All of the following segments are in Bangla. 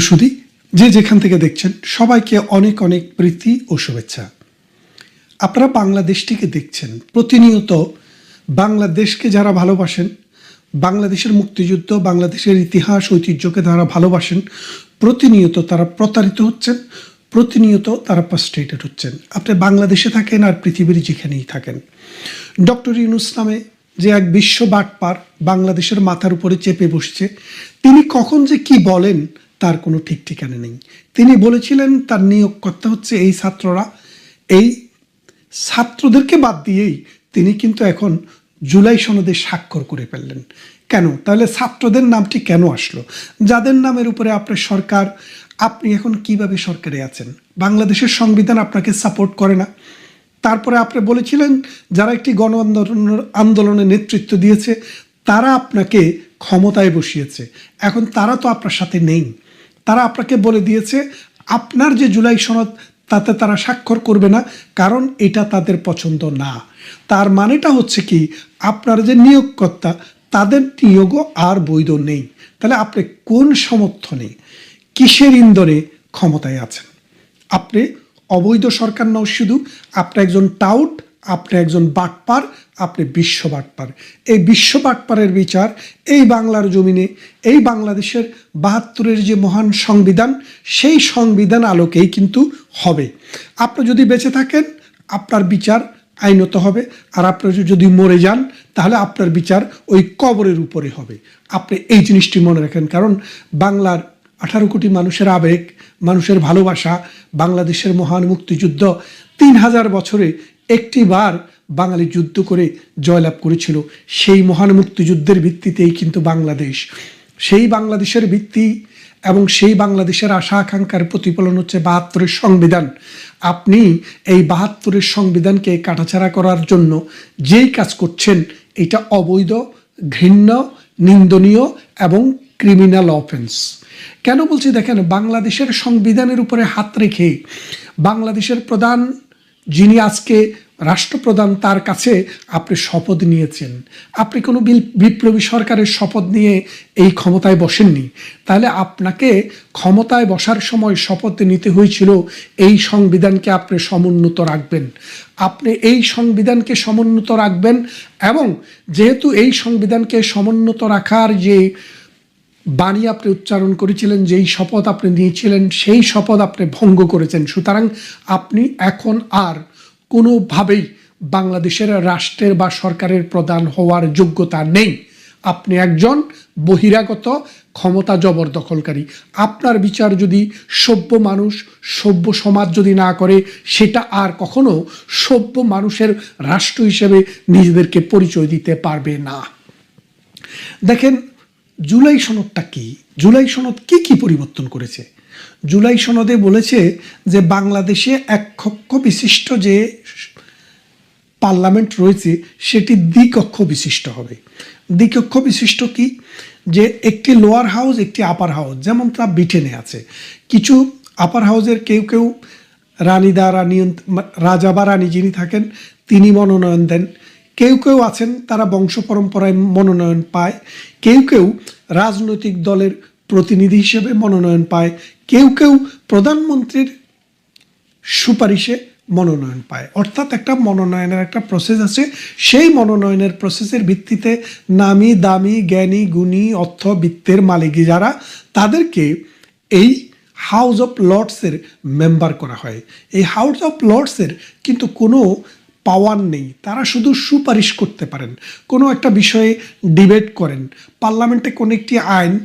সুদী যে যেখান থেকে দেখছেন, সবাইকে অনেক অনেক প্রীতি ও শুভেচ্ছা। আপনারা বাংলাদেশটিকে দেখছেন। প্রতিনিয়ত বাংলাদেশকে যারা ভালোবাসেন, বাংলাদেশের মুক্তিযুদ্ধ, বাংলাদেশের ইতিহাস, ঐতিহ্যকে যারা ভালোবাসেন, প্রতিনিয়ত তারা প্রতারিত হচ্ছেন, প্রতিনিয়ত তারা পাস্ট্রেটেড হচ্ছেন। আপনি বাংলাদেশে থাকেন আর পৃথিবীর যেখানেই থাকেন। ডক্টর ইউনুস নামে যে এক বিশ্ব বাটপার বাংলাদেশের মাথার উপরে চেপে বসছে, তিনি কখন যে কি বলেন তার কোনো ঠিক ঠিকানা নেই। তিনি বলেছিলেন, তার নিয়োগকর্তা হচ্ছে এই ছাত্ররা। এই ছাত্রদেরকে বাদ দিয়েই তিনি কিন্তু এখন জুলাই সনদে স্বাক্ষর করে ফেললেন। কেন? তাহলে ছাত্রদের নামটি কেন আসলো? যাদের নামের উপরে আপনার সরকার, আপনি এখন কীভাবে সরকারে আছেন? বাংলাদেশের সংবিধান আপনাকে সাপোর্ট করে না। তারপরে আপনি বলেছিলেন, যারা একটি গণ আন্দোলন আন্দোলনের নেতৃত্ব দিয়েছে, তারা আপনাকে ক্ষমতায় বসিয়েছে। এখন তারা তো আপনার সাথে নেই। তারা আপনাকে বলে দিয়েছে, আপনার যে জুলাই সনদ, তাতে তারা স্বাক্ষর করবে না, কারণ এটা তাদের পছন্দ না। তার মানেটা হচ্ছে কি, আপনার যে নিয়োগকর্তা, তাদের নিয়োগও আর বৈধ নেই। তাহলে আপনি কোন সমর্থনে, কিসের ইন্ধনে ক্ষমতায় আছেন? আপনি অবৈধ সরকার নও শুধু, আপনি একজন টাউট, আপনি একজন বাটপার আপনি বিশ্ব বাটপার এই বিশ্ব বাটপারের বিচার এই বাংলার জমিনে, এই বাংলাদেশের বাহাত্তরের যে মহান সংবিধান, সেই সংবিধান আলোকেই কিন্তু হবে। আপনি যদি বেঁচে থাকেন, আপনার বিচার আইনত হবে। আর আপনি যদি মরে যান, তাহলে আপনার বিচার ওই কবরের উপরে হবে। আপনি এই জিনিসটি মনে রাখেন। কারণ বাংলার আঠারো কোটি মানুষের আবেগ, মানুষের ভালোবাসা, বাংলাদেশের মহান মুক্তিযুদ্ধ তিন হাজার বছরে একটি বার বাঙালি যুদ্ধ করে জয়লাভ করেছিল। সেই মহান মুক্তিযুদ্ধের ভিত্তিতেই কিন্তু বাংলাদেশ। সেই বাংলাদেশের ভিত্তি এবং সেই বাংলাদেশের আশা আকাঙ্ক্ষার প্রতিফলন হচ্ছে বাহাত্তরের সংবিধান। আপনি এই বাহাত্তরের সংবিধানকে কাটাছাড়া করার জন্য যেই কাজ করছেন, এটা অবৈধ, ঘৃণ্য, নিন্দনীয় এবং ক্রিমিনাল অফেন্স কেন বলছি দেখেন, বাংলাদেশের সংবিধানের উপরে হাত রেখে বাংলাদেশের প্রধান যিনি আজকে রাষ্ট্রপ্রধান, তার কাছে আপনি শপথ নিয়েছেন। আপনি কোনো বিল- বিপ্লবী সরকারের শপথ নিয়ে এই ক্ষমতায় বসেননি। তাহলে আপনাকে ক্ষমতায় বসার সময় শপথ নিতে হয়েছিল, এই সংবিধানকে আপনি সমুন্নত রাখবেন। আপনি এই সংবিধানকে সমুন্নত রাখবেন এবং যেহেতু এই সংবিধানকে সমুন্নত রাখার যে বাণী আপনি উচ্চারণ করেছিলেন, যেই শপথ আপনি নিয়েছিলেন, সেই শপথ আপনি ভঙ্গ করেছেন। সুতরাং আপনি এখন আর কোনোভাবেই বাংলাদেশের রাষ্ট্রের বা সরকারের প্রধান হওয়ার যোগ্যতা নেই। আপনি একজন বহিরাগত, ক্ষমতা জবরদখলকারী। আপনার বিচার যদি সভ্য মানুষ, সভ্য সমাজ যদি না করে, সেটা আর কখনো সভ্য মানুষের রাষ্ট্র হিসেবে নিজেদেরকে পরিচয় দিতে পারবে না। দেখেন জুলাই সনদটা কি? জুলাই সনদ কি কি পরিবর্তন করেছে? জুলাই সনদে বলেছে যে বাংলাদেশে এক কক্ষ বিশিষ্ট যে পার্লামেন্ট রয়েছে, সেটি দ্বিকক্ষ বিশিষ্ট হবে। দ্বিকক্ষ বিশিষ্ট কি? যে একটি লোয়ার হাউস, একটি আপার হাউস, যেমন তা ব্রিটেনে আছে। কিছু আপার হাউসের কেউ কেউ রানীদা রানী, রাজা বা রানী যিনি থাকেন, তিনি মনোনয়ন দেন। কেউ কেউ আছেন, তারা বংশ পরম্পরায় মনোনয়ন পায়। কেউ কেউ রাজনৈতিক দলের প্রতিনিধি হিসেবে মনোনয়ন পায়। কেউ কেউ প্রধানমন্ত্রীর সুপারিশে মনোনয়ন পায়। অর্থাৎ একটা মনোনয়নের একটা প্রসেস আছে। সেই মনোনয়নের প্রসেসের ভিত্তিতে নামি, দামি, জ্ঞানী, গুণী, অর্থ, বৃত্তের মালিক যারা, তাদেরকে এই হাউস অফ লর্ডসের মেম্বার করা হয়। এই হাউস অফ লর্ডসের কিন্তু কোনো পাওয়ার নেই। তারা শুধু সুপারিশ করতে পারেন। কোনো একটা বিষয়ে ডিবেট করেন। পার্লামেন্টে কোনো একটি আইন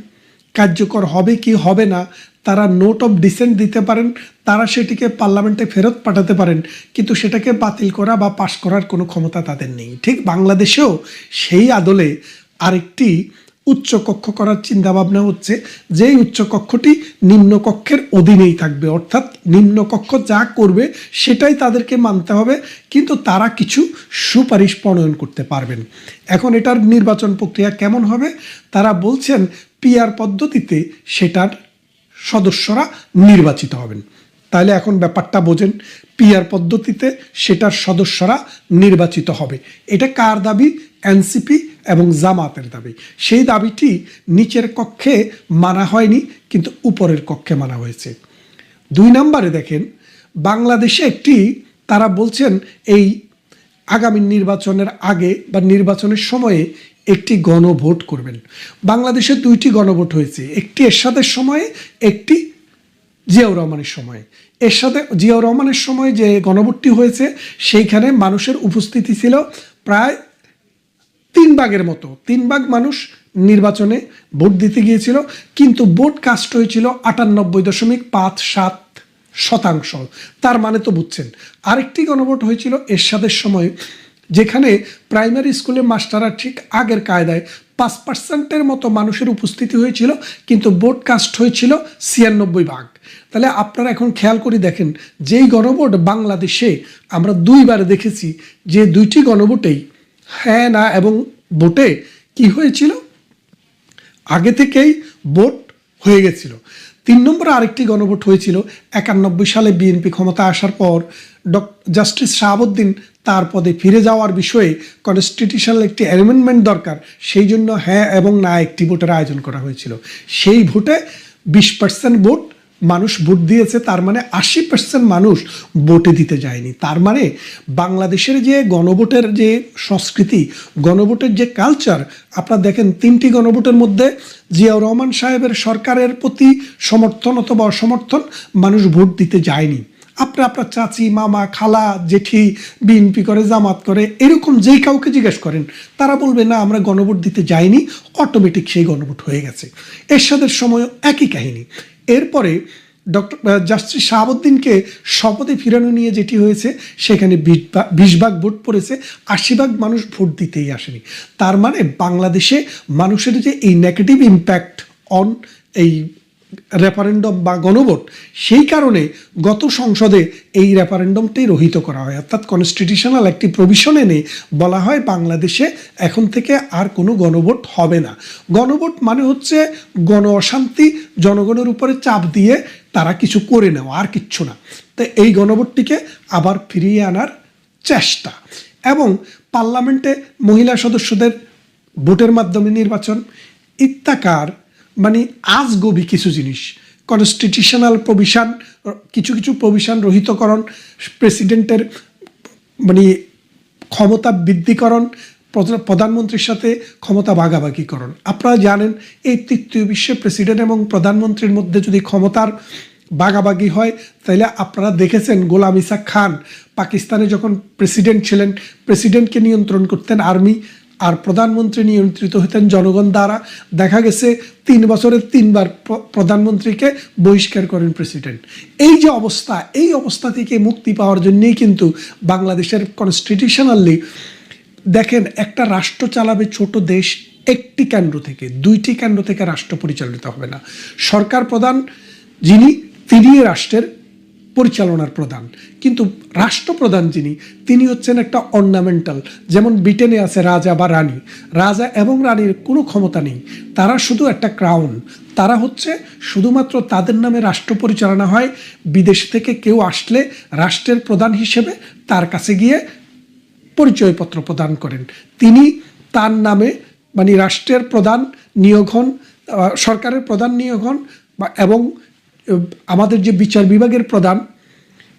কার্যকর হবে কি হবে না, তারা নোট অফ ডিসেন্ট দিতে পারেন। তারা সেটিকে পার্লামেন্টে ফেরত পাঠাতে পারেন। কিন্তু সেটাকে বাতিল করা বা পাশ করার কোনো ক্ষমতা তাদের নেই। ঠিক বাংলাদেশেও সেই আদলে আরেকটি উচ্চ কক্ষ করার চিন্তাভাবনা হচ্ছে যেই উচ্চ কক্ষটি নিম্নকক্ষের অধীনেই থাকবে। অর্থাৎ নিম্নকক্ষ যা করবে সেটাই তাদেরকে মানতে হবে, কিন্তু তারা কিছু সুপারিশ প্রণয়ন করতে পারবেন। এখন এটার নির্বাচন প্রক্রিয়া কেমন হবে? তারা বলছেন পিআর পদ্ধতিতে সেটার সদস্যরা নির্বাচিত হবেন। তাহলে এখন ব্যাপারটা বোঝেন, পিআর পদ্ধতিতে সেটার সদস্যরা নির্বাচিত হবে। এটা কার দাবি? এনসিপি এবং জামাতের দাবি। সেই দাবিটি নিচের কক্ষে মানা হয়নি, কিন্তু উপরের কক্ষে মানা হয়েছে। দুই নম্বরে দেখেন, বাংলাদেশে একটি, তারা বলছেন এই আগামী নির্বাচনের আগে বা নির্বাচনের সময়ে একটি গণভোট করবেন। বাংলাদেশে দুইটি গণভোট হয়েছে। একটি এরশাদের সময়ে, একটি জিয়াউর রহমানের সময়ে। এর সাথে জিয়াউর রহমানের সময় যে গণভোটটি হয়েছে, সেইখানে মানুষের উপস্থিতি ছিল প্রায় তিন মতো। তিন ভাগ মানুষ নির্বাচনে ভোট দিতে গিয়েছিল, কিন্তু ভোট কাস্ট হয়েছিল আটানব্বই দশমিক পাঁচ সাত শতাংশ। তার মানে তো বুঝছেন, আরেকটি গণভোট হয়েছিল এরশাদের সময়, যেখানে প্রাইমারি স্কুলে মাস্টাররা ঠিক আগের কায়দায় পাঁচ পার্সেন্টের মতো মানুষের উপস্থিতি হয়েছিল, কিন্তু ভোট কাস্ট হয়েছিল ছিয়ানব্বই ভাগ। তাহলে আপনারা এখন খেয়াল করে দেখেন, যেই গণভোট বাংলাদেশে আমরা দুইবার দেখেছি, যে দুইটি গণভোটেই হ্যাঁ না, এবং ভোটে কি হয়েছিল? আগে থেকেই ভোট হয়ে গেছিল। তিন নম্বরে আরেকটি গণভোট হয়েছিল একানব্বই সালে বিএনপি ক্ষমতা আসার পর। ডক, জাস্টিস শাহাবুদ্দিন তার পদে ফিরে যাওয়ার বিষয়ে কনস্টিটিউশনাল একটি অ্যামেন্ডমেন্ট দরকার। সেই জন্য হ্যাঁ এবং না একটি ভোটের আয়োজন করা হয়েছিল। সেই ভোটে বিশ পার্সেন্ট ভোট মানুষ ভোট দিয়েছে, তার মানে আশি পার্সেন্ট মানুষ ভোটে দিতে যায়নি। তার মানে বাংলাদেশের যে গণভোটের যে সংস্কৃতি, গণভোটের যে কালচার আপনারা দেখেন তিনটি গণভোটের মধ্যে জিয়াউর রহমান সাহেবের সরকারের প্রতি সমর্থন অথবা অসমর্থন মানুষ ভোট দিতে যায়নি। আপনি আপনার চাচি, মামা, খালা, জেঠি, বিএনপি করে, জামাত করে, এরকম যেই কাউকে জিজ্ঞেস করেন, তারা বলবে, না, আমরা গণভোট দিতে যাইনি। অটোমেটিক সেই গণভোট হয়ে গেছে। এরশাদের সময় একই কাহিনী। এরপরে ডক্টর জাস্টিস শাহাবুদ্দিনকে শপথে ফিরানো নিয়ে যেটি হয়েছে, সেখানে বিশ ভাগ- ভোট পড়েছে, আশি ভাগ মানুষ ভোট দিতেই আসেনি। তার মানে বাংলাদেশে মানুষের যে এই নেগেটিভ ইম্প্যাক্ট অন এই রেফারেন্ডাম বা গণভোট, সেই কারণে গত সংসদে এই রেফারেন্ডামটি রহিত করা হয়। অর্থাৎ কনস্টিটিউশনাল একটি প্রভিশন এনে বলা হয়, বাংলাদেশে এখন থেকে আর কোনো গণভোট হবে না। গণভোট মানে হচ্ছে গণ অশান্তি, জনগণের উপরে চাপ দিয়ে তারা কিছু করে নেওয়া আর কিচ্ছু না। তো এই গণভোটটিকে আবার ফিরিয়ে আনার চেষ্টা। এবং পার্লামেন্টে মহিলা সদস্যদের ভোটের মাধ্যমে নির্বাচন ইত্যাকার মানে আজগবি কিছু জিনিস। কনস্টিটিউশনাল প্রভিশন কিছু কিছু প্রভিশন রহিতকরণ প্রেসিডেন্টের মানে ক্ষমতা বৃদ্ধিকরণ প্রধানমন্ত্রীর সাথে ক্ষমতা ভাগাভাগিকরণ। আপনারা জানেন, এই তৃতীয় বিশ্বে প্রেসিডেন্ট এবং প্রধানমন্ত্রীর মধ্যে যদি ক্ষমতার ভাগাভাগি হয়, তাহলে আপনারা দেখেছেন গোলাম ইসা খান, পাকিস্তানে যখন প্রেসিডেন্ট ছিলেন প্রেসিডেন্টকে নিয়ন্ত্রণ করতেন আর্মি আর প্রধানমন্ত্রী নিয়ন্ত্রিত হতেন জনগণ দ্বারা। দেখা গেছে তিন বছরের তিনবার প্রধানমন্ত্রীকে বহিষ্কার করেন প্রেসিডেন্ট। এই যে অবস্থা, এই অবস্থা থেকে মুক্তি পাওয়ার জন্যেই কিন্তু বাংলাদেশের কনস্টিটিউশনালি দেখেন, একটা রাষ্ট্র চালাবে ছোট দেশ একটি কেন্দ্র থেকে, দুইটি কেন্দ্র থেকে রাষ্ট্র পরিচালিত হবে না। সরকার প্রধান যিনি, তিনি রাষ্ট্রের পরিচালনার প্রধান। কিন্তু রাষ্ট্রপ্রধান যিনি, তিনি হচ্ছেন একটা অর্নামেন্টাল যেমন ব্রিটেনে আছে রাজা বা রানী। রাজা এবং রানীর কোনো ক্ষমতা নেই। তারা শুধু একটা ক্রাউন তারা হচ্ছে শুধুমাত্র তাদের নামে রাষ্ট্র পরিচালনা হয়। বিদেশ থেকে কেউ আসলে রাষ্ট্রের প্রধান হিসেবে তার কাছে গিয়ে পরিচয়পত্র প্রদান করেন। তিনি তার নামে মানে রাষ্ট্রের প্রধান নিয়োগ হন সরকারের প্রধান নিয়োগ হন বা এবং আমাদের যে বিচার বিভাগের প্রধান,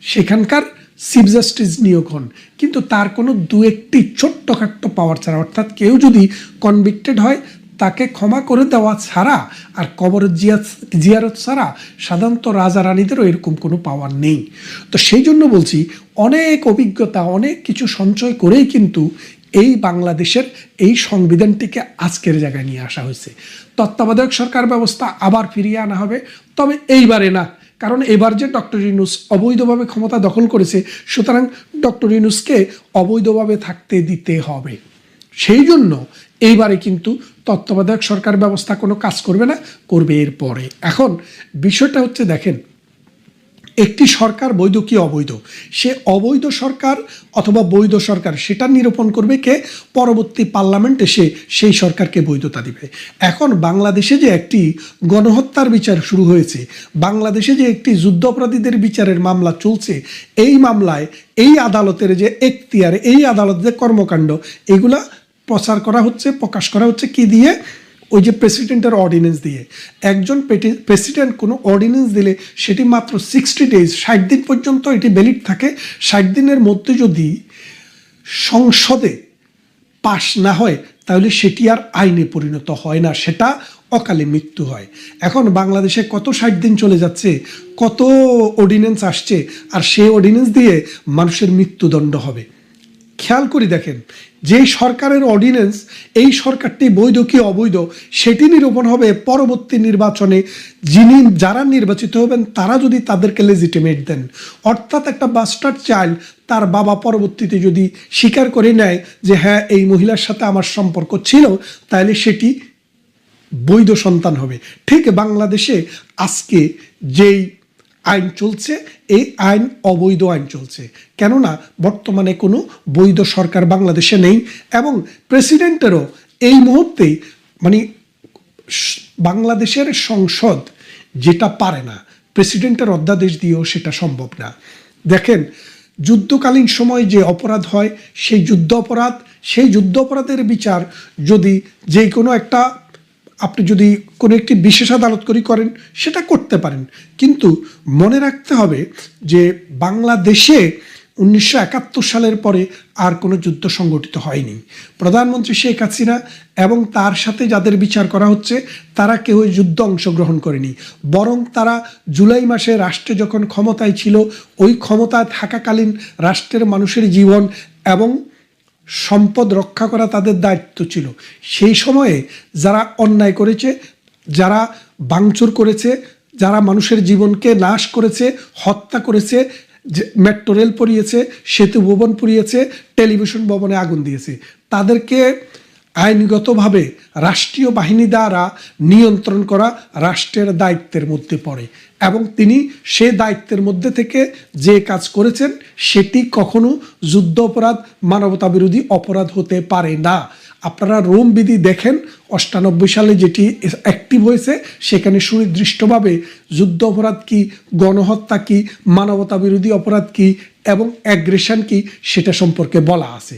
সেখানকার চিফ জাস্টিস নিয়োগ হন। কিন্তু তার কোনো দু একটি ছোট্টখাট্ট পাওয়ার ছাড়া, অর্থাৎ কেউ যদি কনভিক্টেড হয়, তাকে ক্ষমা করে দেওয়া ছাড়া আর কবরের জিয়া জিয়ারত ছাড়া সাধারণত রাজা রানীদেরও এরকম কোনো পাওয়ার নেই। তো সেই জন্য বলছি, অনেক অভিজ্ঞতা, অনেক কিছু সঞ্চয় করেই কিন্তু এই বাংলাদেশের এই সংবিধানটিকে আজকের জায়গায় নিয়ে আসা হয়েছে। তত্ত্বাবধায়ক সরকার ব্যবস্থা আবার ফিরিয়ে আনা হবে। তবে এইবারে না, কারণ এবার যে ডক্টর ইউনুস অবৈধভাবে ক্ষমতা দখল করেছে, সুতরাং ডক্টর ইউনুসকে অবৈধভাবে থাকতে দিতে হবে। সেই জন্য এইবারে কিন্তু তত্ত্বাবধায়ক সরকার ব্যবস্থা কোনো কাজ করবে না, করবে এর পরে এখন বিষয়টা হচ্ছে, দেখেন একটি সরকার বৈধ কি অবৈধ? সে অবৈধ সরকার অথবা বৈধ সরকার সেটা নিরূপণ করবে কে? পরবর্তী পার্লামেন্ট এসে সেই সরকারকে বৈধতা দিবে। এখন বাংলাদেশে যে একটি গণহত্যার বিচার শুরু হয়েছে, বাংলাদেশে যে একটি যুদ্ধাপরাধীদের বিচারের মামলা চলছে, এই মামলায় এই আদালতের যে এখতিয়ার, এই আদালতের কর্মকাণ্ড, এগুলা প্রচার করা হচ্ছে, প্রকাশ করা হচ্ছে কি দিয়ে? ওই যে প্রেসিডেন্টের অর্ডিন্যান্স দিয়ে। একজন প্রেসিডেন্ট কোনো অর্ডিন্যান্স দিলে সেটি মাত্র সিক্সটি ডেজ ষাট দিন পর্যন্ত এটি ভ্যালিড থাকে। ষাট দিনের মধ্যে যদি সংসদে পাশ না হয়, তাহলে সেটি আর আইনে পরিণত হয় না। সেটা অকালে মৃত্যু হয়। এখন বাংলাদেশে কত ষাট দিন চলে যাচ্ছে, কত অর্ডিনেন্স আসছে, আর সেই অর্ডিন্যান্স দিয়ে মানুষের মৃত্যুদণ্ড হবে। খেয়াল করে দেখেন যে সরকারের অর্ডিন্যান্স এই সরকারটি বৈধ কি অবৈধ, সেটি নিরূপণ হবে পরবর্তী নির্বাচনে। যিনি, যারা নির্বাচিত হবেন, তারা যদি তাদেরকে লেজিটিমেট দেন। অর্থাৎ একটা বাস্টার্ড চাইল্ড তার বাবা পরবর্তীতে যদি স্বীকার করে নেয় যে হ্যাঁ এই মহিলার সাথে আমার সম্পর্ক ছিল, তাহলে সেটি বৈধ সন্তান হবে। ঠিক বাংলাদেশে আজকে যেই আইন চলছে, এই আইন অবৈধ আইন চলছে। কেননা, বর্তমানে কোনো বৈধ সরকার বাংলাদেশে নেই এবং প্রেসিডেন্টেরও এই মুহূর্তে মানে বাংলাদেশের সংসদ যেটা পারে না, প্রেসিডেন্টের অধ্যাদেশ দিয়েও সেটা সম্ভব না। দেখেন, যুদ্ধকালীন সময় যে অপরাধ হয়, সেই যুদ্ধ অপরাধ, সেই যুদ্ধ অপরাধের বিচার যদি যে কোনো একটা আপনি যদি কোনো একটি বিশেষ আদালত করি করেন, সেটা করতে পারেন। কিন্তু মনে রাখতে হবে যে বাংলাদেশে উনিশশো একাত্তর সালের পরে আর কোনো যুদ্ধ সংগঠিত হয়নি। প্রধানমন্ত্রী শেখ হাসিনা এবং তার সাথে যাদের বিচার করা হচ্ছে, তারা কেউ যুদ্ধ অংশগ্রহণ করেনি। বরং তারা জুলাই মাসে রাষ্ট্রে যখন ক্ষমতায় ছিল, ওই ক্ষমতায় থাকাকালীন রাষ্ট্রের মানুষের জীবন এবং সম্পদ রক্ষা করা তাদের দায়িত্ব ছিল। সেই সময়ে যারা অন্যায় করেছে, যারা ভাঙচুর করেছে, যারা মানুষের জীবনকে নাশ করেছে, হত্যা করেছে মেট্রো রেল পড়িয়েছে, সেতু ভবন পুড়িয়েছে, টেলিভিশন ভবনে আগুন দিয়েছে, তাদেরকে আইনগতভাবে রাষ্ট্রীয় বাহিনী দ্বারা নিয়ন্ত্রণ করা রাষ্ট্রের দায়িত্বের মধ্যে পড়ে। এবং তিনি সে দায়িত্বের মধ্যে থেকে যে কাজ করেছেন, সেটি কখনো যুদ্ধ অপরাধ, মানবতা বিরোধী অপরাধ হতে পারে না। আপনারা রোম বিধি দেখেন, অষ্টানব্বই সালে যেটি অ্যাক্টিভ হয়েছে, সেখানে সুনির্দিষ্টভাবে যুদ্ধ অপরাধ কি, গণহত্যা কি, মানবতা বিরোধী অপরাধ কি এবং অ্যাগ্রেশন কি, সেটা সম্পর্কে বলা আছে।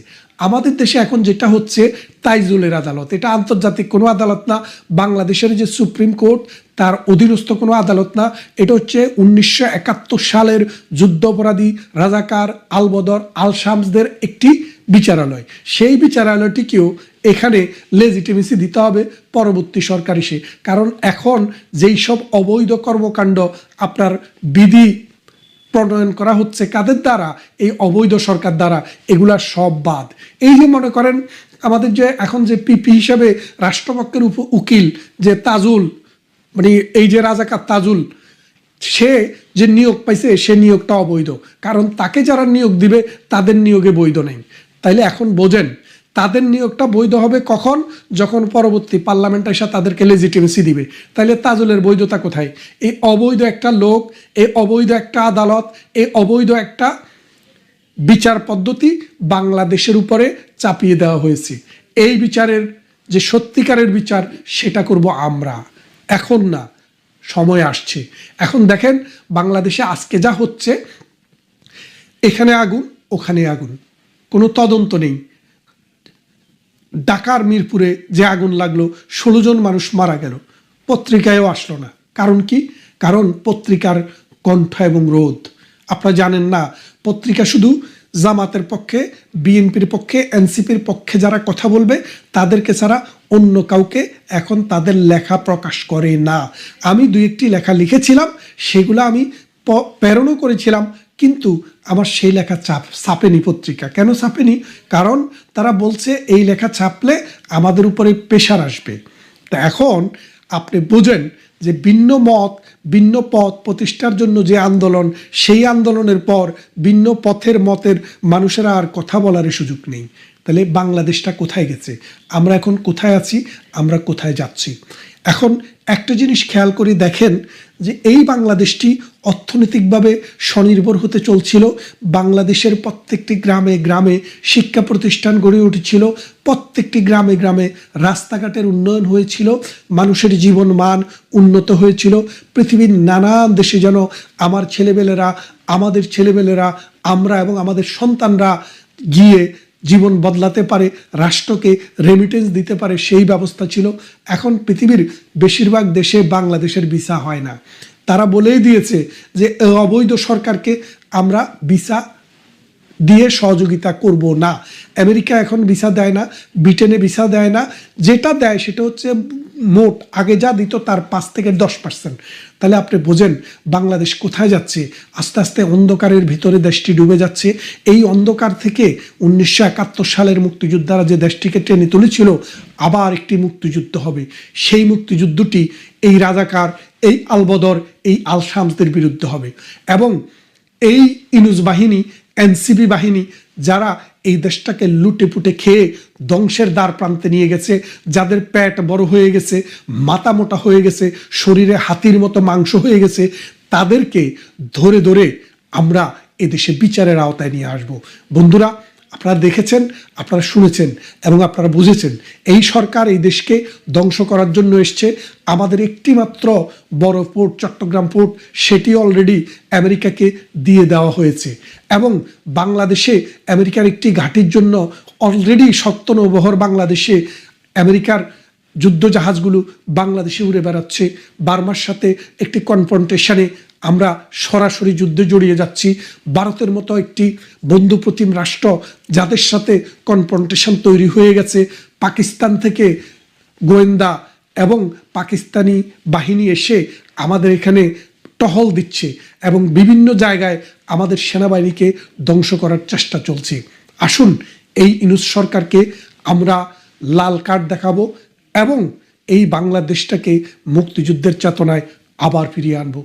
আমাদের দেশে এখন যেটা হচ্ছে তাইজুলের আদালত। এটা আন্তর্জাতিক কোনো আদালত না, বাংলাদেশের যে সুপ্রিম কোর্ট, তার অধীনস্থ কোনো আদালত না। এটা হচ্ছে উনিশশো একাত্তর সালের যুদ্ধাপরাধী রাজাকার আলবদর আল শামসদের একটি বিচারালয়। সেই বিচারালয়টিকেও এখানে লেজিটিমেসি দিতে হবে পরবর্তী সরকার এসে। কারণ এখন যেই সব অবৈধ কর্মকাণ্ড, আপনার বিধি প্রণয়ন করা হচ্ছে কাদের দ্বারা? এই অবৈধ সরকার দ্বারা। এগুলা সব বাদ। এই যে মনে করেন, আমাদের যে এখন যে পিপি হিসাবে রাষ্ট্রপক্ষের উপ উকিল যে তাজুল মানে এই যে রাজাকার তাজুল, সে যে নিয়োগ পাইছে, সে নিয়োগটা অবৈধ। কারণ তাকে যারা নিয়োগ দিবে, তাদের নিয়োগে বৈধ নেই। তাইলে এখন বোঝেন তাদের নিয়োগটা বৈধ হবে কখন? যখন পরবর্তী পার্লামেন্ট এসে তাদেরকে লেজিটিমেসি দিবে। তাহলে তাজুলের বৈধতা কোথায়? এই অবৈধ একটা লোক এই অবৈধ একটা আদালত এই অবৈধ একটা বিচার পদ্ধতি বাংলাদেশের উপরে চাপিয়ে দেওয়া হয়েছে। এই বিচারের যে সত্যিকারের বিচার, সেটা করব আমরা। এখন না, সময় আসছে। এখন দেখেন, বাংলাদেশে আজকে যা হচ্ছে, এখানে আগুন, ওখানে আগুন। কোনো তদন্ত নেই। ঢাকার মিরপুরে যে আগুন লাগল, ষোলো জন মানুষ মারা গেল। পত্রিকায়ও আসলো না। কারণ কি? কারণ পত্রিকার কণ্ঠ এবং রোধ আপনারা জানেন না, পত্রিকা শুধু জামাতের পক্ষে, বিএনপির পক্ষে, এনসিপির পক্ষে যারা কথা বলবে, তাদেরকে ছাড়া অন্য কাউকে এখন তাদের লেখা প্রকাশ করে না। আমি দুই একটি লেখা লিখেছিলাম, সেগুলো আমি প্রেরণও করেছিলাম কিন্তু আমার সেই লেখা চাপ ছাপেনি পত্রিকা। কেন ছাপেনি কারণ তারা বলছে এই লেখা ছাপলে আমাদের উপরে প্রেশার আসবে। তা এখন আপনি বোঝেন যে ভিন্ন মত, ভিন্ন পথ প্রতিষ্ঠার জন্য যে আন্দোলন, সেই আন্দোলনের পর ভিন্ন পথের মতের মানুষেরা আর কথা বলারই সুযোগ নেই। তাহলে বাংলাদেশটা কোথায় গেছে? আমরা এখন কোথায় আছি? আমরা কোথায় যাচ্ছি? এখন একটা জিনিস খেয়াল করে দেখেন যে এই বাংলাদেশটি অর্থনৈতিকভাবে স্বনির্ভর হতে চলছিল। বাংলাদেশের প্রত্যেকটি গ্রামে গ্রামে শিক্ষা প্রতিষ্ঠান গড়ে উঠেছিল। প্রত্যেকটি গ্রামে গ্রামে রাস্তাঘাটের উন্নয়ন হয়েছিল। মানুষের জীবন মান উন্নত হয়েছিল। পৃথিবীর নানান দেশে যেন আমার ছেলেবেলেরা আমাদের ছেলেবেলেরা আমরা এবং আমাদের সন্তানরা গিয়ে জীবন বদলাতে পারে, রাষ্ট্রকে রেমিটেন্স দিতে পারে, সেই ব্যবস্থা ছিল। এখন পৃথিবীর বেশিরভাগ দেশে বাংলাদেশের ভিসা হয় না। তারা বলেই দিয়েছে যে অবৈধ সরকারকে আমরা ভিসা দিয়ে সহযোগিতা করব না। আমেরিকা এখন ভিসা দেয় না, ব্রিটেনে ভিসা দেয় না। যেটা দেয় সেটা হচ্ছে মোট আগে যা দিত তার পাঁচ থেকে দশ পার্সেন্ট তাহলে আপনি বোঝেন বাংলাদেশ কোথায় যাচ্ছে? আস্তে আস্তে অন্ধকারের ভিতরে দেশটি ডুবে যাচ্ছে। এই অন্ধকার থেকে উনিশশো একাত্তর সালের মুক্তিযোদ্ধারা যে দেশটিকে টেনে তুলেছিল, আবার একটি মুক্তিযুদ্ধ হবে। সেই মুক্তিযুদ্ধটি এই রাজাকার, এই আলবদর, এই আল শামসদের বিরুদ্ধে হবে। এবং এই ইনুজ বাহিনী এনসিবি বাহিনী, যারা এই দেশটাকে লুটে পুটে খেয়ে ধ্বংসের দ্বার প্রান্তে নিয়ে গেছে, যাদের প্যাট বড় হয়ে গেছে, মাথা মোটা হয়ে গেছে, শরীরে হাতির মতো মাংস হয়ে গেছে, তাদেরকে ধরে ধরে আমরা এদেশে বিচারের আওতায় নিয়ে আসব। বন্ধুরা আপনারা দেখেছেন, আপনারা শুনেছেন এবং আপনারা বুঝেছেন, এই সরকার এই দেশকে ধ্বংস করার জন্য এসছে। আমাদের একটি মাত্র বড় পোর্ট, চট্টগ্রাম পোর্ট, সেটি অলরেডি আমেরিকাকে দিয়ে দেওয়া হয়েছে এবং বাংলাদেশে আমেরিকার একটি ঘাঁটির জন্য অলরেডি সত্য নৌবহর বাংলাদেশে আমেরিকার যুদ্ধ জাহাজগুলো বাংলাদেশে উড়ে বেড়াচ্ছে। বার্মার সাথে একটি কনফ্রন্টেশনে আমরা সরাসরি যুদ্ধে জড়িয়ে যাচ্ছি। ভারতের মতো একটি বন্ধুপ্রতিম রাষ্ট্র যাদের সাথে কনফ্রন্টেশন তৈরি হয়ে গেছে। পাকিস্তান থেকে গোয়েন্দা এবং পাকিস্তানি বাহিনী এসে আমাদের এখানে টহল দিচ্ছে এবং বিভিন্ন জায়গায় আমাদের সেনাবাহিনীকে ধ্বংস করার চেষ্টা চলছে। আসুন, এই ইনুস সরকারকে আমরা লাল কার্ড দেখাবো এবং এই বাংলাদেশটাকে মুক্তিযুদ্ধের চেতনায় আবার ফিরিয়ে আনব।